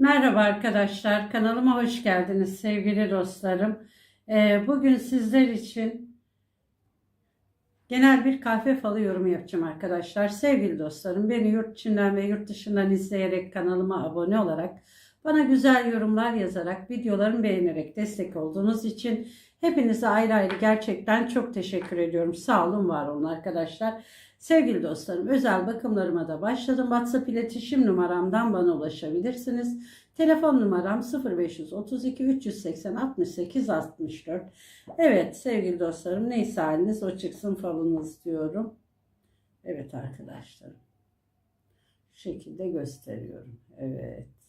Merhaba arkadaşlar, kanalıma hoş geldiniz sevgili dostlarım. Ee, bugün sizler için genel bir kahve falı yorumu yapacağım arkadaşlar. Sevgili dostlarım, beni yurt içinden ve yurt dışından izleyerek kanalıma abone olarak, bana güzel yorumlar yazarak, videolarımı beğenerek destek olduğunuz için hepinize ayrı ayrı gerçekten çok teşekkür ediyorum. Sağ olun, var olun arkadaşlar. Sevgili dostlarım özel bakımlarıma da başladım. WhatsApp iletişim numaramdan bana ulaşabilirsiniz. Telefon numaram 0532 380 68 64. Evet sevgili dostlarım neyse haliniz o çıksın falınız diyorum. Evet arkadaşlarım. Şu şekilde gösteriyorum. Evet.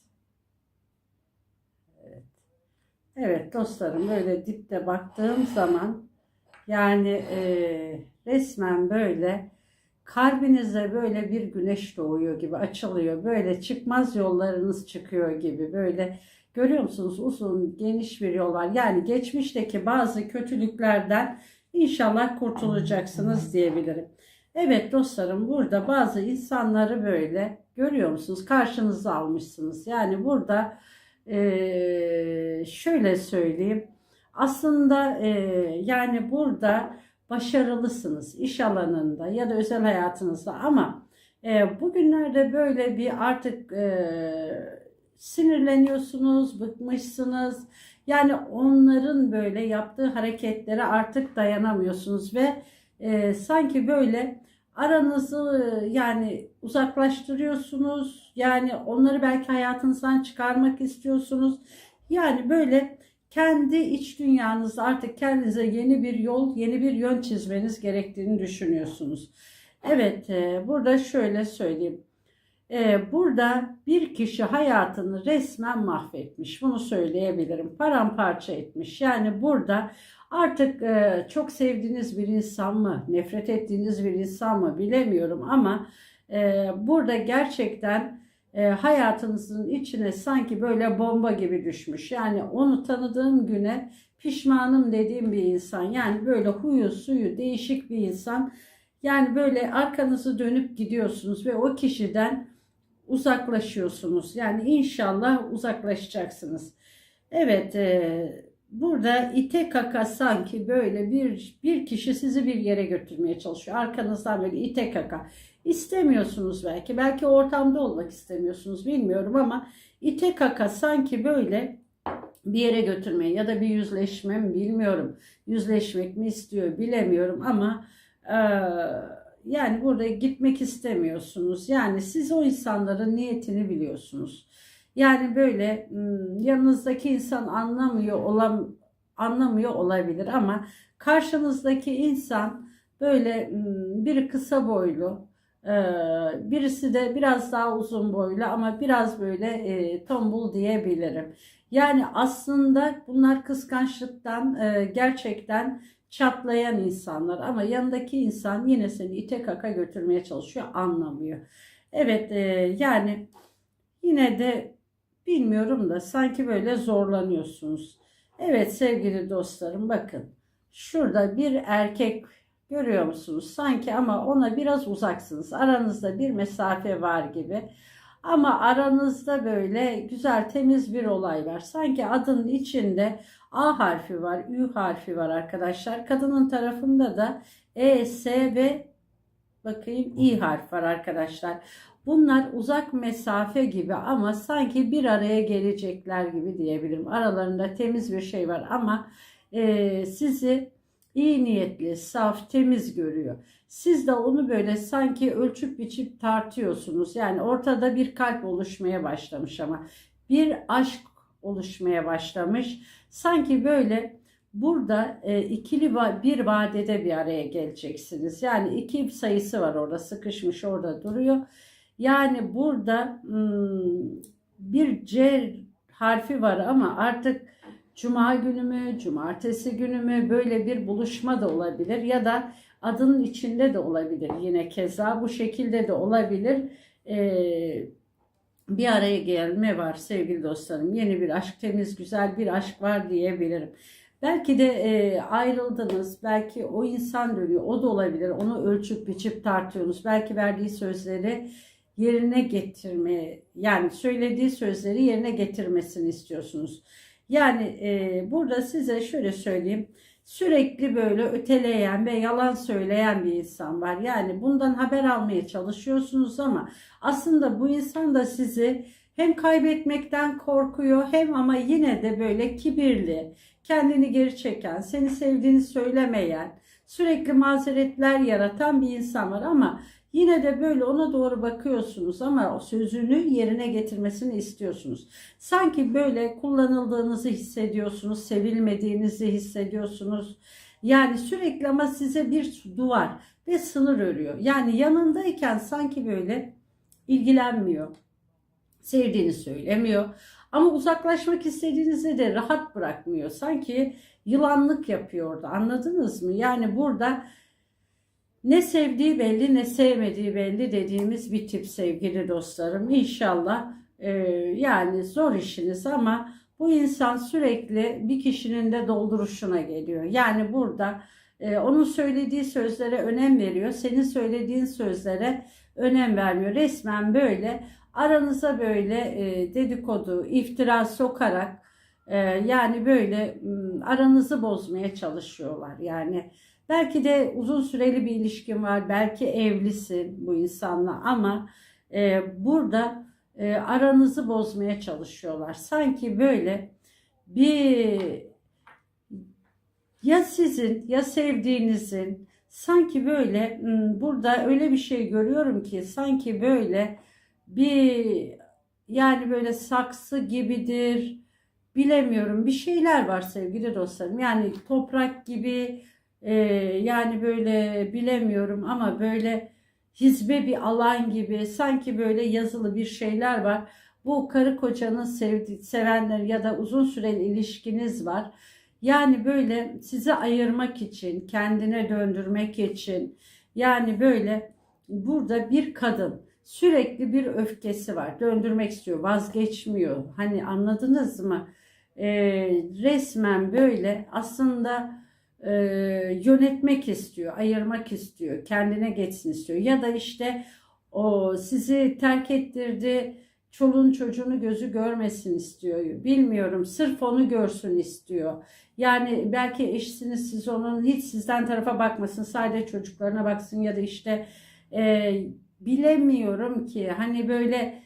Evet dostlarım böyle dipte baktığım zaman yani e, resmen böyle kalbinize böyle bir güneş doğuyor gibi açılıyor. Böyle çıkmaz yollarınız çıkıyor gibi. Böyle görüyor musunuz uzun geniş bir yol var. Yani geçmişteki bazı kötülüklerden inşallah kurtulacaksınız diyebilirim. Evet dostlarım burada bazı insanları böyle görüyor musunuz? Karşınıza almışsınız. Yani burada eee, şöyle söyleyeyim. Aslında eee, yani burada başarılısınız iş alanında ya da özel hayatınızda ama e, bugünlerde böyle bir artık e, sinirleniyorsunuz, bıkmışsınız. Yani onların böyle yaptığı hareketlere artık dayanamıyorsunuz ve e, sanki böyle aranızı yani uzaklaştırıyorsunuz. Yani onları belki hayatınızdan çıkarmak istiyorsunuz. Yani böyle kendi iç dünyanızda artık kendinize yeni bir yol, yeni bir yön çizmeniz gerektiğini düşünüyorsunuz. Evet, e, burada şöyle söyleyeyim. E, burada bir kişi hayatını resmen mahvetmiş. Bunu söyleyebilirim. Paramparça etmiş. Yani burada artık e, çok sevdiğiniz bir insan mı, nefret ettiğiniz bir insan mı bilemiyorum ama burada gerçekten e, hayatınızın içine sanki böyle bomba gibi düşmüş. Yani onu tanıdığım güne pişmanım dediğim bir insan. Yani böyle huyu suyu değişik bir insan. Yani böyle arkanızı dönüp gidiyorsunuz ve o kişiden uzaklaşıyorsunuz. Yani inşallah uzaklaşacaksınız. Evet, e, burada ite kaka sanki böyle bir bir kişi sizi bir yere götürmeye çalışıyor. Arkanızdan böyle ite kaka. İstemiyorsunuz belki. Belki ortamda olmak istemiyorsunuz bilmiyorum ama ite kaka sanki böyle bir yere götürmeye ya da bir yüzleşme mi bilmiyorum. Yüzleşmek mi istiyor bilemiyorum ama e, yani burada gitmek istemiyorsunuz. Yani siz o insanların niyetini biliyorsunuz. Yani böyle yanınızdaki insan anlamıyor olam anlamıyor olabilir ama karşınızdaki insan böyle biri kısa boylu, birisi de biraz daha uzun boylu ama biraz böyle e, tombul diyebilirim. Yani aslında bunlar kıskançlıktan e, gerçekten çatlayan insanlar ama yanındaki insan yine seni ite kaka götürmeye çalışıyor anlamıyor. Evet e, yani yine de bilmiyorum da sanki böyle zorlanıyorsunuz. Evet sevgili dostlarım bakın şurada bir erkek Görüyor musunuz? Sanki ama ona biraz uzaksınız. Aranızda bir mesafe var gibi. Ama aranızda böyle güzel temiz bir olay var. Sanki adının içinde A harfi var, Ü harfi var arkadaşlar. Kadının tarafında da E, S ve bakayım İ harf var arkadaşlar. Bunlar uzak mesafe gibi ama sanki bir araya gelecekler gibi diyebilirim. Aralarında temiz bir şey var ama e, sizi iyi niyetli, saf, temiz görüyor. Siz de onu böyle sanki ölçüp biçip tartıyorsunuz. Yani ortada bir kalp oluşmaya başlamış ama bir aşk oluşmaya başlamış. Sanki böyle burada e, ikili va bir vadede bir araya geleceksiniz. Yani iki sayısı var orada sıkışmış orada duruyor. Yani burada hmm, bir C harfi var ama artık Cuma günü mü, cumartesi günü mü böyle bir buluşma da olabilir ya da adının içinde de olabilir. Yine keza bu şekilde de olabilir. Ee, bir araya gelme var sevgili dostlarım. Yeni bir aşk, temiz, güzel bir aşk var diyebilirim. Belki de e, ayrıldınız, belki o insan dönüyor, o da olabilir. Onu ölçüp biçip tartıyorsunuz. Belki verdiği sözleri yerine getirme yani söylediği sözleri yerine getirmesini istiyorsunuz. Yani e, burada size şöyle söyleyeyim sürekli böyle öteleyen ve yalan söyleyen bir insan var. Yani bundan haber almaya çalışıyorsunuz ama aslında bu insan da sizi hem kaybetmekten korkuyor hem ama yine de böyle kibirli, kendini geri çeken, seni sevdiğini söylemeyen, sürekli mazeretler yaratan bir insan var ama yine de böyle ona doğru bakıyorsunuz ama o sözünü yerine getirmesini istiyorsunuz. Sanki böyle kullanıldığınızı hissediyorsunuz, sevilmediğinizi hissediyorsunuz. Yani sürekli ama size bir duvar ve sınır örüyor. Yani yanındayken sanki böyle ilgilenmiyor. Sevdiğini söylemiyor. Ama uzaklaşmak istediğinizde de rahat bırakmıyor. Sanki yılanlık yapıyor orada. Anladınız mı? Yani burada ne sevdiği belli ne sevmediği belli dediğimiz bir tip sevgili dostlarım. İnşallah e, yani zor işiniz ama bu insan sürekli bir kişinin de dolduruşuna geliyor. Yani burada e, onun söylediği sözlere önem veriyor. Senin söylediğin sözlere önem vermiyor. Resmen böyle aranıza böyle e, dedikodu, iftira sokarak e, yani böyle aranızı bozmaya çalışıyorlar. Yani belki de uzun süreli bir ilişkin var, belki evlisin bu insanla ama e, burada e, aranızı bozmaya çalışıyorlar. Sanki böyle bir ya sizin ya sevdiğinizin sanki böyle m, burada öyle bir şey görüyorum ki sanki böyle bir yani böyle saksı gibidir bilemiyorum bir şeyler var sevgili dostlarım yani toprak gibi e, yani böyle bilemiyorum ama böyle hizbe bir alan gibi sanki böyle yazılı bir şeyler var bu karı kocanın sevdi, sevenler ya da uzun süreli ilişkiniz var yani böyle sizi ayırmak için kendine döndürmek için yani böyle burada bir kadın sürekli bir öfkesi var. Döndürmek istiyor, vazgeçmiyor. Hani anladınız mı? Ee, resmen böyle aslında e, yönetmek istiyor, ayırmak istiyor, kendine geçsin istiyor. Ya da işte o sizi terk ettirdi, çoluğun çocuğunu gözü görmesin istiyor. Bilmiyorum, sırf onu görsün istiyor. Yani belki eşsiniz siz onun hiç sizden tarafa bakmasın, sadece çocuklarına baksın ya da işte e, bilemiyorum ki hani böyle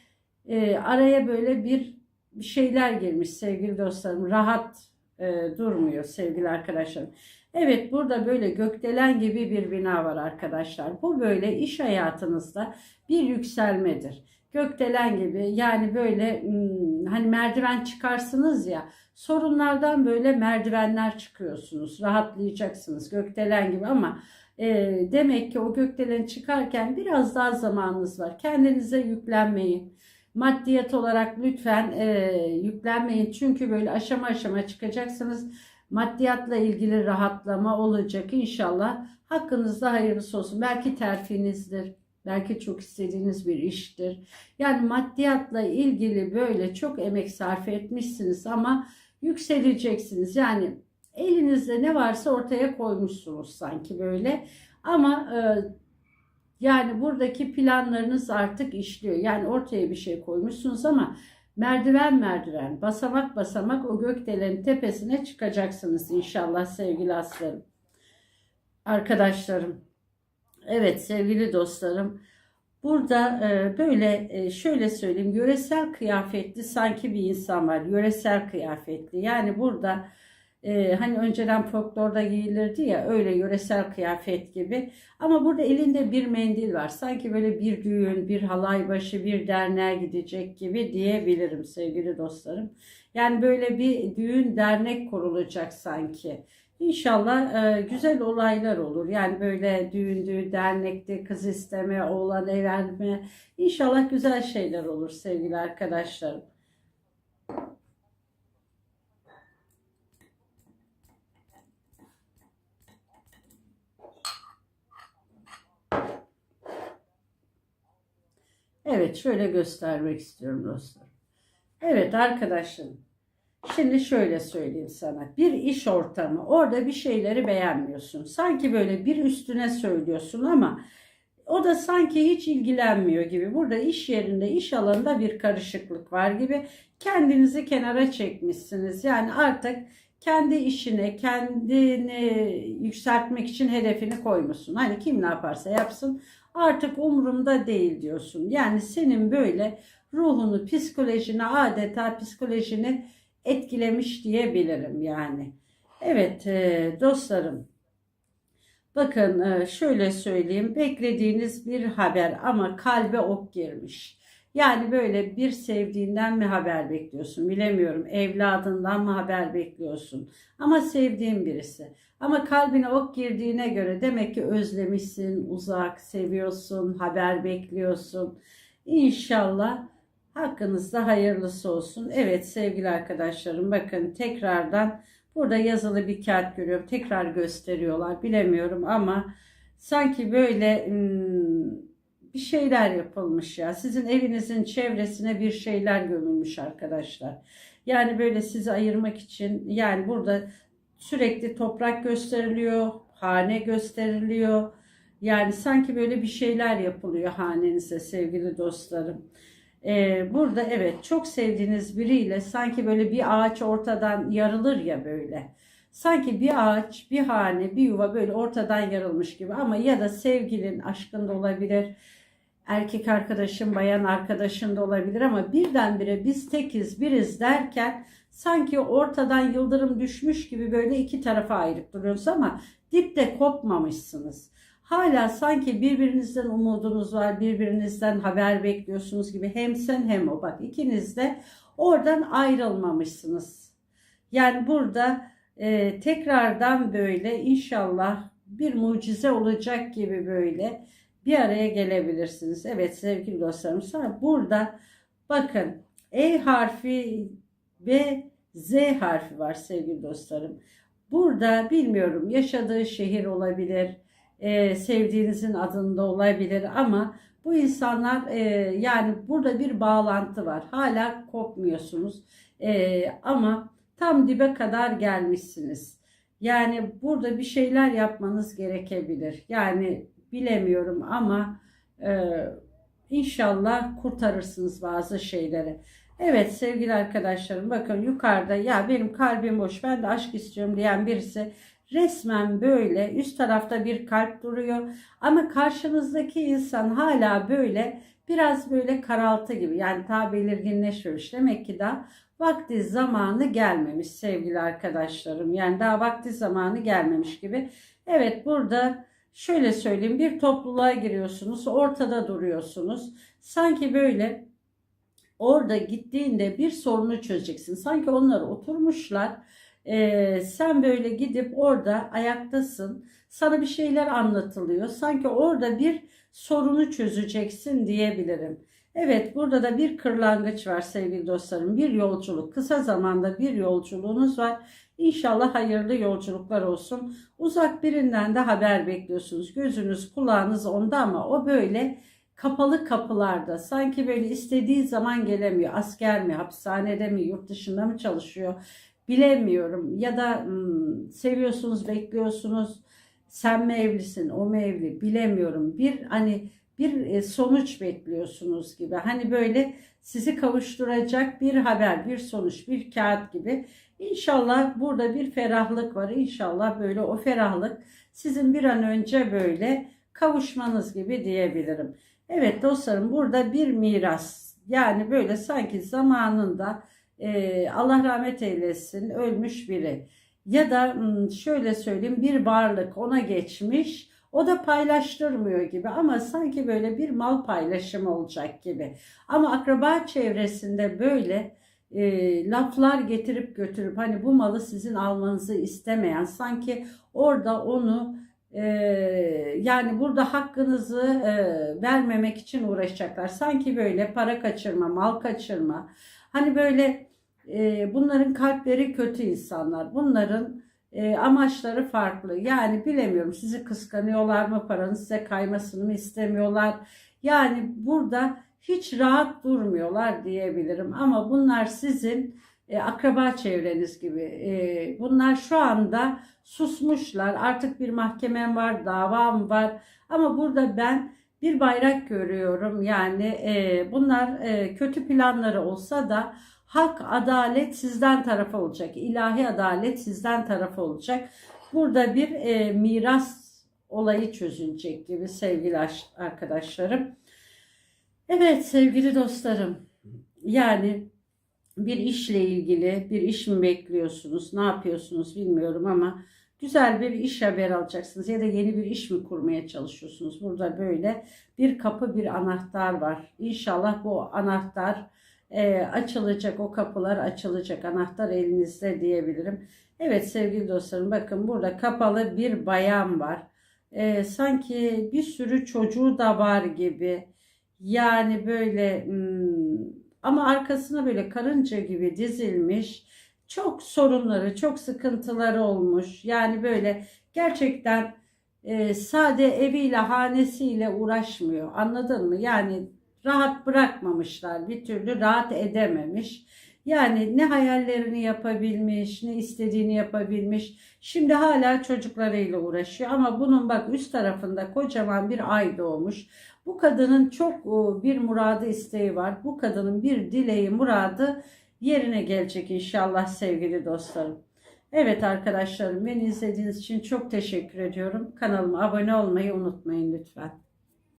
e, araya böyle bir şeyler girmiş sevgili dostlarım. Rahat e, durmuyor sevgili arkadaşlarım. Evet burada böyle gökdelen gibi bir bina var arkadaşlar. Bu böyle iş hayatınızda bir yükselmedir. Gökdelen gibi yani böyle hmm, hani merdiven çıkarsınız ya sorunlardan böyle merdivenler çıkıyorsunuz. Rahatlayacaksınız gökdelen gibi ama e, demek ki o gökdelen çıkarken biraz daha zamanınız var. Kendinize yüklenmeyin. Maddiyat olarak lütfen e, yüklenmeyin. Çünkü böyle aşama aşama çıkacaksınız. Maddiyatla ilgili rahatlama olacak inşallah. Hakkınızda hayırlısı olsun. Belki terfinizdir. Belki çok istediğiniz bir iştir. Yani maddiyatla ilgili böyle çok emek sarf etmişsiniz ama yükseleceksiniz. Yani elinizde ne varsa ortaya koymuşsunuz sanki böyle. Ama e, yani buradaki planlarınız artık işliyor. Yani ortaya bir şey koymuşsunuz ama merdiven merdiven, basamak basamak o gökdelenin tepesine çıkacaksınız inşallah sevgili aslarım. Arkadaşlarım. Evet sevgili dostlarım. Burada e, böyle e, şöyle söyleyeyim yöresel kıyafetli sanki bir insan var. Yöresel kıyafetli. Yani burada e, hani önceden folklorda giyilirdi ya öyle yöresel kıyafet gibi. Ama burada elinde bir mendil var. Sanki böyle bir düğün, bir halay başı, bir derneğe gidecek gibi diyebilirim sevgili dostlarım. Yani böyle bir düğün dernek kurulacak sanki. İnşallah e, güzel olaylar olur. Yani böyle düğündü, dernekte kız isteme, oğlan evlenme. İnşallah güzel şeyler olur sevgili arkadaşlarım. Evet şöyle göstermek istiyorum dostlar. Evet arkadaşım. Şimdi şöyle söyleyeyim sana. Bir iş ortamı. Orada bir şeyleri beğenmiyorsun. Sanki böyle bir üstüne söylüyorsun ama O da sanki hiç ilgilenmiyor gibi. Burada iş yerinde, iş alanında bir karışıklık var gibi. Kendinizi kenara çekmişsiniz. Yani artık kendi işine, kendini yükseltmek için hedefini koymuşsun. Hani kim ne yaparsa yapsın artık umurumda değil diyorsun. Yani senin böyle ruhunu, psikolojini adeta psikolojini etkilemiş diyebilirim yani. Evet e, dostlarım. Bakın e, şöyle söyleyeyim. Beklediğiniz bir haber ama kalbe ok girmiş. Yani böyle bir sevdiğinden mi haber bekliyorsun bilemiyorum. Evladından mı haber bekliyorsun. Ama sevdiğin birisi. Ama kalbine ok girdiğine göre demek ki özlemişsin, uzak, seviyorsun, haber bekliyorsun. İnşallah hakkınızda hayırlısı olsun. Evet sevgili arkadaşlarım bakın tekrardan burada yazılı bir kağıt görüyorum. Tekrar gösteriyorlar bilemiyorum ama sanki böyle hmm, bir şeyler yapılmış ya. Sizin evinizin çevresine bir şeyler gömülmüş arkadaşlar. Yani böyle sizi ayırmak için yani burada sürekli toprak gösteriliyor, hane gösteriliyor. Yani sanki böyle bir şeyler yapılıyor hanenize sevgili dostlarım. Ee, burada evet çok sevdiğiniz biriyle sanki böyle bir ağaç ortadan yarılır ya böyle. Sanki bir ağaç, bir hane, bir yuva böyle ortadan yarılmış gibi ama ya da sevgilin, aşkın da olabilir erkek arkadaşın, bayan arkadaşın da olabilir ama birdenbire biz tekiz, biriz derken sanki ortadan yıldırım düşmüş gibi böyle iki tarafa ayrıp duruyoruz ama dipte kopmamışsınız. Hala sanki birbirinizden umudunuz var, birbirinizden haber bekliyorsunuz gibi hem sen hem o. Bak ikiniz de oradan ayrılmamışsınız. Yani burada e, tekrardan böyle inşallah bir mucize olacak gibi böyle bir araya gelebilirsiniz. Evet sevgili dostlarım sonra burada bakın E harfi ve Z harfi var sevgili dostlarım. Burada bilmiyorum yaşadığı şehir olabilir, e, sevdiğinizin adında olabilir ama bu insanlar e, yani burada bir bağlantı var. Hala kopmuyorsunuz e, ama tam dibe kadar gelmişsiniz. Yani burada bir şeyler yapmanız gerekebilir. Yani bilemiyorum ama e, inşallah kurtarırsınız bazı şeyleri. Evet sevgili arkadaşlarım bakın yukarıda ya benim kalbim boş ben de aşk istiyorum diyen birisi resmen böyle üst tarafta bir kalp duruyor. Ama karşınızdaki insan hala böyle biraz böyle karaltı gibi yani daha belirginleşmemiş. Demek ki daha vakti zamanı gelmemiş sevgili arkadaşlarım. Yani daha vakti zamanı gelmemiş gibi. Evet burada şöyle söyleyeyim bir topluluğa giriyorsunuz ortada duruyorsunuz. Sanki böyle orada gittiğinde bir sorunu çözeceksin. Sanki onlar oturmuşlar. Ee, sen böyle gidip orada ayaktasın. Sana bir şeyler anlatılıyor. Sanki orada bir sorunu çözeceksin diyebilirim. Evet burada da bir kırlangıç var sevgili dostlarım bir yolculuk kısa zamanda bir yolculuğunuz var İnşallah hayırlı yolculuklar olsun. Uzak birinden de haber bekliyorsunuz. Gözünüz kulağınız onda ama o böyle kapalı kapılarda sanki böyle istediği zaman gelemiyor. Asker mi, hapishanede mi, yurt dışında mı çalışıyor bilemiyorum. Ya da hmm, seviyorsunuz, bekliyorsunuz. Sen mi evlisin, o mu evli bilemiyorum. Bir hani bir e, sonuç bekliyorsunuz gibi. Hani böyle sizi kavuşturacak bir haber, bir sonuç, bir kağıt gibi. İnşallah burada bir ferahlık var. İnşallah böyle o ferahlık sizin bir an önce böyle kavuşmanız gibi diyebilirim. Evet dostlarım burada bir miras yani böyle sanki zamanında e, Allah rahmet eylesin ölmüş biri ya da hmm, şöyle söyleyeyim bir varlık ona geçmiş o da paylaştırmıyor gibi ama sanki böyle bir mal paylaşımı olacak gibi. Ama akraba çevresinde böyle e, laflar getirip götürüp hani bu malı sizin almanızı istemeyen sanki orada onu e, yani burada hakkınızı e, vermemek için uğraşacaklar. Sanki böyle para kaçırma, mal kaçırma. Hani böyle e, bunların kalpleri kötü insanlar. Bunların e, amaçları farklı. Yani bilemiyorum sizi kıskanıyorlar mı, paranın size kaymasını mı istemiyorlar. Yani burada hiç rahat durmuyorlar diyebilirim. Ama bunlar sizin e, akraba çevreniz gibi. E, bunlar şu anda susmuşlar. Artık bir mahkemem var, davam var. Ama burada ben bir bayrak görüyorum. Yani e, bunlar e, kötü planları olsa da hak, adalet sizden tarafa olacak. İlahi adalet sizden tarafa olacak. Burada bir e, miras olayı çözülecek gibi sevgili aş- arkadaşlarım. Evet sevgili dostlarım. Yani bir işle ilgili bir iş mi bekliyorsunuz? Ne yapıyorsunuz bilmiyorum ama güzel bir iş haber alacaksınız ya da yeni bir iş mi kurmaya çalışıyorsunuz? Burada böyle bir kapı bir anahtar var. İnşallah bu anahtar e, açılacak, o kapılar açılacak. Anahtar elinizde diyebilirim. Evet sevgili dostlarım bakın burada kapalı bir bayan var. E, sanki bir sürü çocuğu da var gibi. Yani böyle hmm, ama arkasına böyle karınca gibi dizilmiş. Çok sorunları, çok sıkıntıları olmuş. Yani böyle gerçekten e, sade eviyle, hanesiyle uğraşmıyor. Anladın mı? Yani rahat bırakmamışlar. Bir türlü rahat edememiş. Yani ne hayallerini yapabilmiş, ne istediğini yapabilmiş. Şimdi hala çocuklarıyla uğraşıyor ama bunun bak üst tarafında kocaman bir ay doğmuş. Bu kadının çok e, bir muradı isteği var. Bu kadının bir dileği, muradı yerine gelecek inşallah sevgili dostlarım. Evet arkadaşlarım beni izlediğiniz için çok teşekkür ediyorum. Kanalıma abone olmayı unutmayın lütfen.